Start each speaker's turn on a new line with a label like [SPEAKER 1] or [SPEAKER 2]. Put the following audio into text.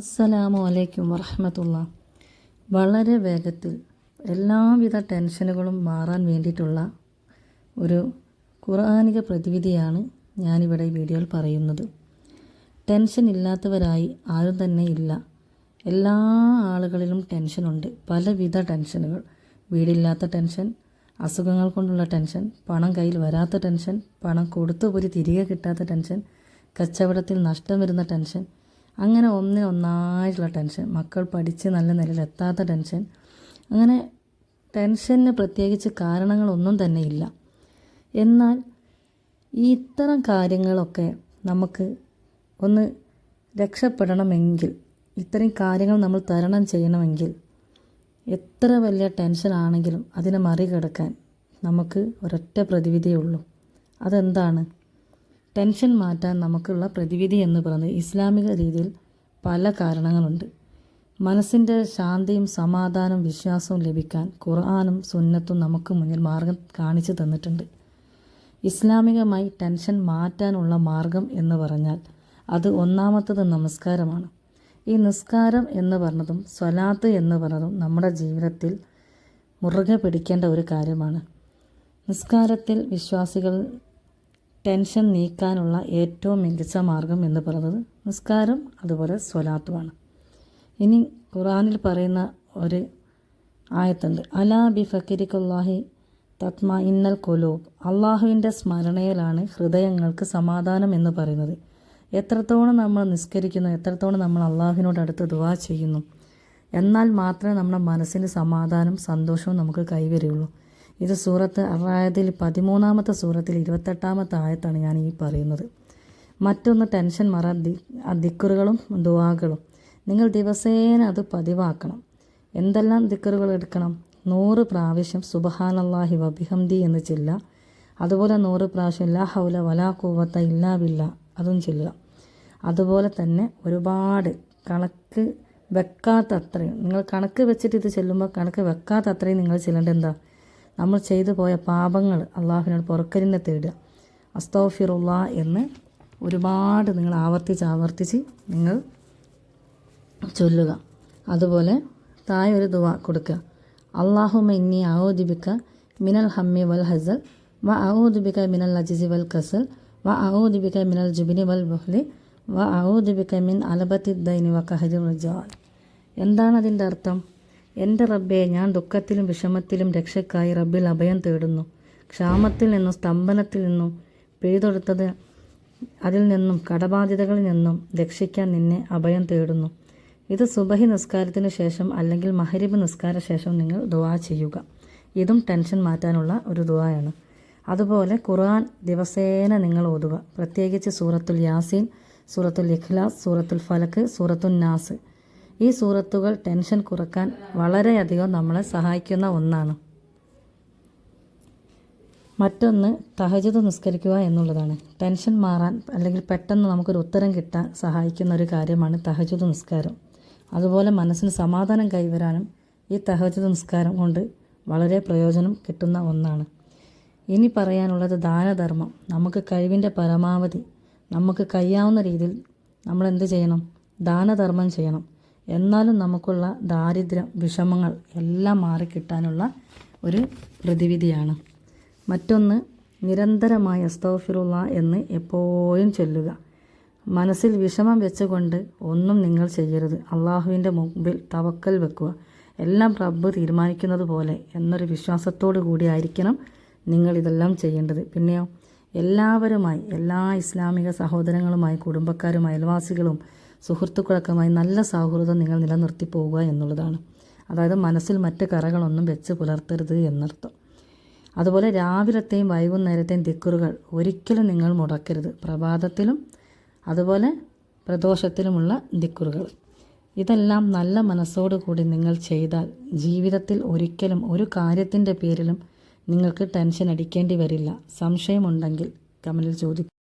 [SPEAKER 1] അസ്സലാമു അലൈക്കും വറഹമത്തുള്ള. വളരെ വേഗത്തിൽ എല്ലാവിധ ടെൻഷനുകളും മാറാൻ വേണ്ടിയിട്ടുള്ള ഒരു ഖുർആാനിക പ്രതിവിധിയാണ് ഞാനിവിടെ ഈ വീഡിയോയിൽ പറയുന്നത്. ടെൻഷൻ ഇല്ലാത്തവരായി ആരും തന്നെ ഇല്ല. എല്ലാ ആളുകളിലും ടെൻഷനുണ്ട്. പലവിധ ടെൻഷനുകൾ. വീടില്ലാത്ത ടെൻഷൻ അസുഖങ്ങൾ കൊണ്ടുള്ള ടെൻഷൻ പണം കയ്യിൽ വരാത്ത ടെൻഷൻ പണം കൊടുത്തു പോരി തിരികെ കിട്ടാത്ത ടെൻഷൻ കച്ചവടത്തിൽ നഷ്ടം വരുന്ന ടെൻഷൻ അങ്ങനെ ഒന്നിന് ഒന്നായിട്ടുള്ള ടെൻഷൻ. മക്കൾ പഠിച്ച് നല്ല നിലയിലെത്താത്ത ടെൻഷൻ. അങ്ങനെ ടെൻഷന് പ്രത്യേകിച്ച് കാരണങ്ങളൊന്നും തന്നെ ഇല്ല. എന്നാൽ ഈ ഇത്തരം കാര്യങ്ങളൊക്കെ നമുക്ക് ഒന്ന് രക്ഷപ്പെടണമെങ്കിൽ ഇത്തരം കാര്യങ്ങൾ നമ്മൾ തരണം ചെയ്യണമെങ്കിൽ എത്ര വലിയ ടെൻഷൻ ആണെങ്കിലും അതിനെ മറികടക്കാൻ നമുക്ക് ഒരൊറ്റ പ്രതിവിധിയേ ഉള്ളൂ. അതെന്താണ്? ടെൻഷൻ മാറ്റാൻ നമുക്കുള്ള പ്രതിവിധി എന്ന് പറയുന്നത് ഇസ്ലാമിക രീതിയിൽ പല കാരണങ്ങളുണ്ട്. മനസ്സിന്റെ ശാന്തിയും സമാധാനവും വിശ്വാസവും ലഭിക്കാൻ ഖുർആാനും സുന്നത്തും നമുക്ക് മുന്നിൽ മാർഗം കാണിച്ചു തന്നിട്ടുണ്ട്. ഇസ്ലാമികമായി ടെൻഷൻ മാറ്റാനുള്ള മാർഗം എന്ന് പറഞ്ഞാൽ അത് ഒന്നാമത്തത് നമസ്കാരമാണ്. ഈ നിസ്കാരം എന്ന് പറഞ്ഞതും സ്വലാത്ത് എന്ന് പറഞ്ഞതും നമ്മുടെ ജീവിതത്തിൽ മുറുകെ പിടിക്കേണ്ട ഒരു കാര്യമാണ്. നിസ്കാരത്തിൽ വിശ്വാസികൾ ടെൻഷൻ നീക്കാനുള്ള ഏറ്റവും മികച്ച മാർഗം എന്ന് പറയുന്നത് നിസ്കാരം അതുപോലെ സ്വലാത്തുമാണ് ഇനി ഖുറാനിൽ പറയുന്ന ഒരു ആയത്തുണ്ട്. അലാ ബി ഫക്കിരിക്കുല്ലാഹി തത്മ ഇന്നൽ കൊലൂബ് അള്ളാഹുവിന്റെ സ്മരണയിലാണ് ഹൃദയങ്ങൾക്ക് സമാധാനം എന്ന് പറയുന്നത്. എത്രത്തോളം നമ്മൾ നിസ്കരിക്കുന്നു എത്രത്തോളം നമ്മൾ അള്ളാഹുവിനോട് അടുത്ത് ദുവാ ചെയ്യുന്നു. എന്നാൽ മാത്രമേ നമ്മുടെ മനസ്സിന് സമാധാനം സന്തോഷവും നമുക്ക് കൈവരുള്ളൂ. ഇത് സൂറത്ത് അറായതിൽ പതിമൂന്നാമത്തെ സൂറത്തിൽ ഇരുപത്തെട്ടാമത്തെ ആയത്താണ് ഞാൻ ഈ പറയുന്നത്. മറ്റൊന്ന് ടെൻഷൻ മറ ദിക്കറുകളും ദുവാകളും നിങ്ങൾ ദിവസേന അത് പതിവാക്കണം. എന്തെല്ലാം ദിക്കറുകൾ എടുക്കണം? നൂറ് പ്രാവശ്യം സുബഹാനല്ലാഹി വബിഹംദി എന്ന് ചെല്ലുക. അതുപോലെ നൂറ് പ്രാവശ്യം ലാ ഹൗല വലാ കൂവത്ത ഇല്ലാ ബില്ല അതും ചെല്ലുക. അതുപോലെ തന്നെ ഒരുപാട് കണക്ക് വെക്കാത്ത അത്രയും നിങ്ങൾ കണക്ക് വെച്ചിട്ട് ഇത് ചെല്ലുമ്പോൾ കണക്ക് വെക്കാത്ത അത്രയും നിങ്ങൾ ചെല്ലേണ്ടത് എന്താ? നമ്മൾ ചെയ്തു പോയ പാപങ്ങൾ അള്ളാഹുവിനോട് പുറക്കരിനെ തേടുക. അസ്തോഫിറുള്ള എന്ന് ഒരുപാട് നിങ്ങൾ ആവർത്തിച്ച് ആവർത്തിച്ച് നിങ്ങൾ ചൊല്ലുക. അതുപോലെ താഴെ ഒരു ദുവ കൊടുക്കുക. അള്ളാഹുമ ഇന്നി ആവോദിബിക്ക മിനൽ ഹമ്മി വൽ ഹസൽ വ ആവോദിബിക്ക മിനൽ അജിസി വൽ കസൽ വ ആവോദിബിക്ക മിനൽ ജുബിനി വൽ ബുഹ്ലി വ ആവോദിബിക്ക മിൻ അലബത്തി ദൈനി വ കഹരി എന്താണ് അതിന്റെ അർത്ഥം? എന്റെ റബ്ബെ ഞാൻ ദുഃഖത്തിലും വിഷമത്തിലും രക്ഷക്കായി റബ്ബിൽ അഭയം തേടുന്നു. ക്ഷാമത്തിൽ നിന്നും സ്തംഭനത്തിൽ നിന്നും പിഴുതൊടുത്തത് അതിൽ നിന്നും കടബാധ്യതകളിൽ നിന്നും രക്ഷിക്കാൻ നിന്നെ അഭയം തേടുന്നു. ഇത് സുബഹി നിസ്കാരത്തിന് ശേഷം അല്ലെങ്കിൽ മഹരിബ് നിസ്കാര ശേഷം നിങ്ങൾ ദുവാ ചെയ്യുക. ഇതും ടെൻഷൻ മാറ്റാനുള്ള ഒരു ദുവായാണ് അതുപോലെ ഖുർആൻ ദിവസേന നിങ്ങൾ ഓതുക. പ്രത്യേകിച്ച് സൂറത്തുൽ യാസീൻ സൂറത്തുൽ ഇഖ്ലാസ് സൂറത്തുൽ ഫലക്ക് സൂറത്തുൽ നാസ്. ഈ സൂറത്തുകൾ ടെൻഷൻ കുറയ്ക്കാൻ വളരെയധികം നമ്മളെ സഹായിക്കുന്ന ഒന്നാണ്. മറ്റൊന്ന് തഹജത് നിസ്കരിക്കുക എന്നുള്ളതാണ്. ടെൻഷൻ മാറാൻ അല്ലെങ്കിൽ പെട്ടെന്ന് നമുക്കൊരു ഉത്തരം കിട്ടാൻ സഹായിക്കുന്ന ഒരു കാര്യമാണ് തഹജത് നിസ്കാരം. അതുപോലെ മനസ്സിന് സമാധാനം കൈവരാനും ഈ തഹജത് നിസ്കാരം കൊണ്ട് വളരെ പ്രയോജനം കിട്ടുന്ന ഒന്നാണ്. ഇനി പറയാനുള്ളത് ദാനധർമ്മം. നമുക്ക് കഴിവിന്റെ പരമാവധി നമുക്ക് കഴിയാവുന്ന രീതിയിൽ നമ്മൾ എന്ത് ചെയ്യണം? ദാനധർമ്മം ചെയ്യണം. എന്നാലും നമുക്കുള്ള ദാരിദ്ര്യം വിഷമങ്ങൾ എല്ലാം മാറിക്കിട്ടാനുള്ള ഒരു പ്രതിവിധിയാണ്. മറ്റൊന്ന് നിരന്തരമായ അസ്തോഫിറുള്ള എന്ന് എപ്പോഴും ചൊല്ലുക. മനസ്സിൽ വിഷമം വെച്ചുകൊണ്ട് ഒന്നും നിങ്ങൾ ചെയ്യരുത്. അള്ളാഹുവിന്റെ മുമ്പിൽ തവക്കൽ വെക്കുക. എല്ലാം റബ്ബ് തീരുമാനിക്കുന്നത് പോലെ എന്നൊരു വിശ്വാസത്തോടു കൂടിയായിരിക്കണം നിങ്ങൾ ഇതെല്ലാം ചെയ്യേണ്ടത്. പിന്നെയോ എല്ലാവരുമായി എല്ലാ ഇസ്ലാമിക സഹോദരങ്ങളുമായി കുടുംബക്കാരും അയൽവാസികളും സുഹൃത്തുക്കളൊക്കെയുമായി നല്ല സൗഹൃദം നിങ്ങൾ നിലനിർത്തി പോവുക എന്നുള്ളതാണ്. അതായത് മനസ്സിൽ മറ്റ് കറകളൊന്നും വെച്ച് പുലർത്തരുത് എന്നർത്ഥം. അതുപോലെ രാവിലത്തെയും വൈകുന്നേരത്തെയും ദിക്കുറുകൾ ഒരിക്കലും നിങ്ങൾ മുടക്കരുത്. പ്രഭാതത്തിലും അതുപോലെ പ്രദോഷത്തിലുമുള്ള ദിക്കുറുകൾ. ഇതെല്ലാം നല്ല മനസ്സോടുകൂടി നിങ്ങൾ ചെയ്താൽ ജീവിതത്തിൽ ഒരിക്കലും ഒരു കാര്യത്തിന്റെ പേരിലും നിങ്ങൾക്ക് ടെൻഷൻ അടിക്കേണ്ടി വരില്ല. സംശയമുണ്ടെങ്കിൽ കമലിൽ ചോദിക്കും